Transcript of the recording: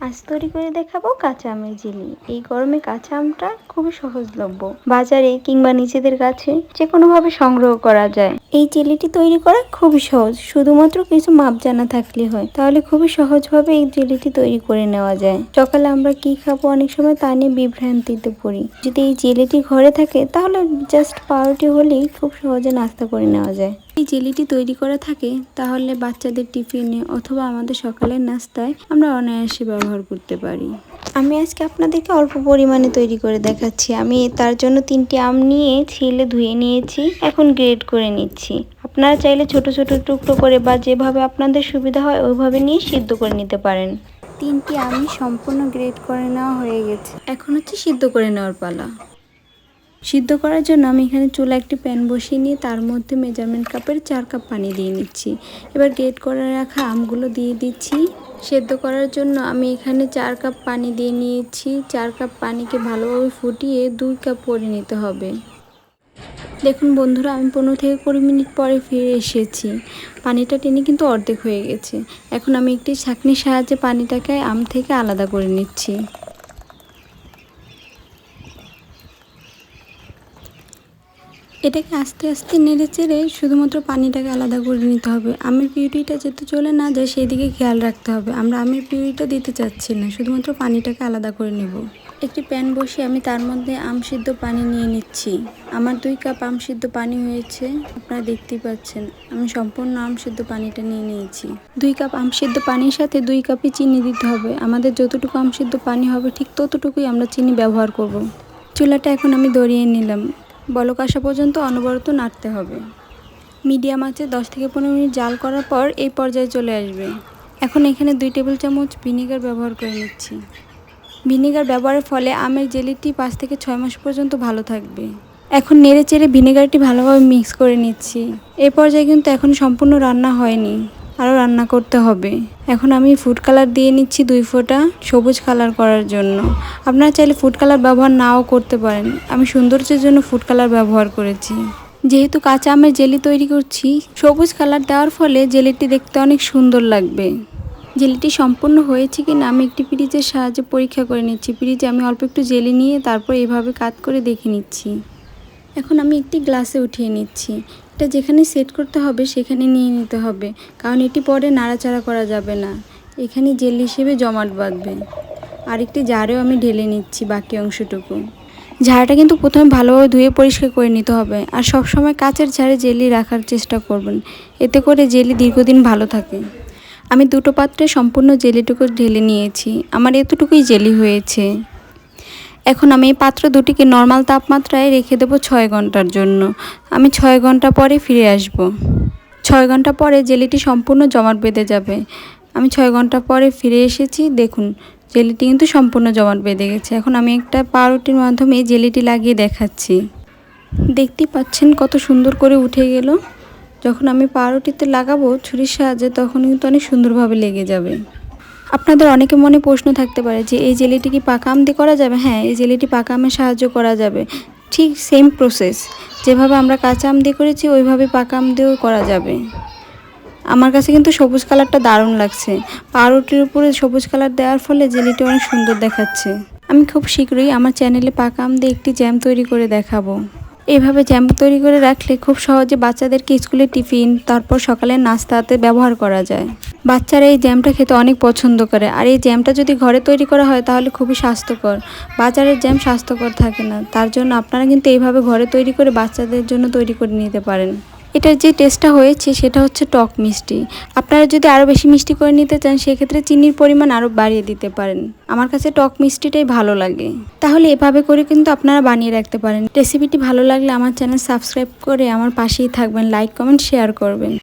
আজ তৈরি করে দেখাবো কাঁচা আমের জেলি এই গরমে কাঁচা আমটা খুবই সহজলভ্য। বাজারে কিংবা নিজেদের কাছে যে কোনো ভাবে সংগ্রহ করা যায়। এই জেলিটি তৈরি করা খুবই সহজ। শুধুমাত্র কিছু মাপ জানা থাকলে হয়। তাহলে খুবই সহজভাবে এই জেলিটি তৈরি করে নেওয়া যায়। সকালে আমরা কি খাব অনেক সময় তা নিয়ে বিভ্রান্তিতে পড়ি। যদি এই জেলিটি ঘরে থাকে, তাহলে জাস্ট পাউরুটি হলেই খুব সহজে নাস্তা করে নেওয়া যায়। এই জেলিটি তৈরি করা থাকে তাহলে বাচ্চাদের টিফিনে অথবা আমাদের সকালের নাস্তায় আমরা অনায়াসে ব্যবহার করতে পারি। আমি আজকে আপনাদেরকে অল্প পরিমাণে তৈরি করে দেখাচ্ছি। আমি তার জন্য তিনটি আম নিয়ে ছিলে ধুয়ে নিয়েছি এখন গ্রেড করে নিচ্ছি। আপনারা চাইলে ছোট ছোট টুকরো করে বা যেভাবে আপনাদের সুবিধা হয় ওইভাবে নিয়ে সিদ্ধ করে নিতে পারেন। তিনটি আমি সম্পূর্ণ গ্রেড করে নেওয়া হয়ে গেছে। এখন হচ্ছে সিদ্ধ করে নেওয়ার পালা। সিদ্ধ করার জন্য আমি এখানে চুলা একটি প্যান বসিয়ে নিয়ে তার মধ্যে মেজারমেন্ট কাপের চার কাপ পানি দিয়ে নিচ্ছি। এবার গ্রেট করে রাখা আমগুলো দিয়ে দিচ্ছি। সেদ্ধ করার জন্য আমি এখানে চার কাপ পানি দিয়ে নিয়েছি। চার কাপ পানিকে ভালোভাবে ফুটিয়ে দুই কাপ করে নিতে হবে। দেখুন বন্ধুরা, আমি পনেরো থেকে কুড়ি মিনিট পরে ফিরে এসেছি। পানিটা টেনে কিন্তু অর্ধেক হয়ে গেছে। এখন আমি একটি ছাঁকনির সাহায্যে পানিটাকে আম থেকে আলাদা করে নিচ্ছি। এটাকে আস্তে আস্তে নেড়ে চেড়ে শুধুমাত্র পানিটাকে আলাদা করে নিতে হবে। আমের পিউরিটা যাতে চলে না যায় সেই দিকে খেয়াল রাখতে হবে। আমরা আমের পিউরিটা দিতে চাচ্ছি না, শুধুমাত্র পানিটাকে আলাদা করে নেব। একটি প্যান বসিয়ে আমি তার মধ্যে আম সিদ্ধ পানি নিয়ে নিচ্ছি। আমার দুই কাপ আম সিদ্ধ পানি হয়েছে, আপনারা দেখতেই পাচ্ছেন। আমি সম্পূর্ণ আম সিদ্ধ পানিটা নিয়ে নিয়েছি। দুই কাপ আম সিদ্ধ পানির সাথে দুই কাপই চিনি দিতে হবে। আমাদের যতটুকু আম সিদ্ধ পানি হবে, ঠিক ততটুকুই আমরা চিনি ব্যবহার করব। চুলাটা এখন আমি দড়িয়ে নিলাম। বলক আসা পর্যন্ত অনবরত নাড়তে হবে। মিডিয়াম আঁচে দশ থেকে পনেরো মিনিট জাল করার পর এই পর্যায়ে চলে আসবে। এখন এখানে দুই টেবিল চামচ ভিনেগার ব্যবহার করে নিচ্ছি। ভিনেগার ব্যবহারের ফলে আমের জেলিটি পাঁচ থেকে ছয় মাস পর্যন্ত ভালো থাকবে। এখন নেড়ে চেড়ে ভিনেগারটি ভালোভাবে মিক্স করে নিচ্ছি। এই পর্যায়ে কিন্তু এখন সম্পূর্ণ রান্না হয়নি। আরও রান্না করতে হবে। এখন আমি ফুড কালার দিয়ে নিচ্ছি দুই ফোঁটা সবুজ কালার করার জন্য। আপনারা চাইলে ফুড কালার ব্যবহার নাও করতে পারেন। আমি সৌন্দর্যের জন্য ফুড কালার ব্যবহার করেছি। যেহেতু কাঁচা আমের জেলি তৈরি করছি, সবুজ কালার দেওয়ার ফলে জেলিটি দেখতে অনেক সুন্দর লাগবে। জেলিটি সম্পূর্ণ হয়েছে কি না আমি একটি ফ্রিজের সাহায্যে পরীক্ষা করে নিচ্ছি। ফ্রিজে আমি অল্প একটু জেলি নিয়ে তারপর এভাবে কাত করে দেখে নিচ্ছি। এখন আমি একটি গ্লাসে উঠিয়ে নিচ্ছি। এটা যেখানে সেট করতে হবে সেখানে নিয়ে নিতে হবে, কারণ এটি পরে নাড়াচাড়া করা যাবে না। এখানে জেল হিসেবে জমাট বাঁধবে। আরেকটি জারেও আমি ঢেলে নিচ্ছি বাকি অংশটুকু। ঝাড়টা কিন্তু প্রথমে ভালোভাবে ধুয়ে পরিষ্কার করে নিতে হবে, আর সব সময় কাচের ঝাড়ে জেলি রাখার চেষ্টা করবেন। এতে করে জেলি দীর্ঘদিন ভালো থাকে। আমি দুটো পাত্রে সম্পূর্ণ জেলিটুকু ঢেলে নিয়েছি। আমার এতটুকুই জেলি হয়েছে। এখন আমি এই পাত্র দুটিকে নর্মাল তাপমাত্রায় রেখে দেবো ছয় ঘণ্টার জন্য। আমি ছয় ঘণ্টা পরে ফিরে আসব। ছয় ঘণ্টা পরে জেলিটি সম্পূর্ণ জমাট বেঁধে যাবে। আমি ছয় ঘণ্টা পরে ফিরে এসেছি। দেখুন, জেলিটি কিন্তু সম্পূর্ণ জমাট বেঁধে গেছে। এখন আমি একটা পাউরুটির মাধ্যমে জেলিটি লাগিয়ে দেখাচ্ছি। দেখতেই পাচ্ছেন কত সুন্দর করে উঠে গেল। যখন আমি পাউরুটিতে লাগাবো ছুরির সাহায্যে তখন কিন্তু অনেক সুন্দরভাবে লেগে যাবে। আপনাদের অনেকে মনে প্রশ্ন থাকতে পারে যে এই জেলিটি কি পাকা আম দিয়ে করা যাবে? হ্যাঁ এই জেলিটি পাকা আমের সাহায্য করা যাবে। ঠিক সেম প্রসেস যেভাবে আমরা কাঁচা আম দিয়ে করেছি, ওইভাবে পাকা আম দিয়েও করা যাবে। আমার কাছে কিন্তু সবুজ কালারটা দারুণ লাগছে। পাউরুটির উপরে সবুজ কালার দেওয়ার ফলে জেলিটি অনেক সুন্দর দেখাচ্ছে। আমি খুব শীঘ্রই আমার চ্যানেলে পাকা আম দিয়ে একটি জ্যাম তৈরি করে দেখাবো। এভাবে জ্যাম তৈরি করে রাখলে খুব সহজে বাচ্চাদেরকে স্কুলে টিফিন, তারপর সকালে নাস্তাতে ব্যবহার করা যায়। বাচ্চারা এই জ্যামটা খেতে অনেক পছন্দ করে। আর এই জ্যামটা যদি ঘরে তৈরি করা হয়, তাহলে খুবই স্বাস্থ্যকর। বাজারের জ্যাম স্বাস্থ্যকর থাকে না। তার জন্য আপনারা কিন্তু এইভাবে ঘরে তৈরি করে বাচ্চাদের জন্য তৈরি করে নিতে পারেন। এটার যে টেস্টটা হয়েছে, সেটা হচ্ছে টক মিষ্টি। আপনারা যদি আরও বেশি মিষ্টি করে নিতে চান, সেক্ষেত্রে চিনির পরিমাণ আরও বাড়িয়ে দিতে পারেন। আমার কাছে টক মিষ্টিটাই ভালো লাগে। তাহলে এভাবে করে কিন্তু আপনারা বানিয়ে রাখতে পারেন। রেসিপিটি ভালো লাগলে আমার চ্যানেল সাবস্ক্রাইব করে আমার পাশেই থাকবেন, লাইক, কমেন্ট, শেয়ার করবেন।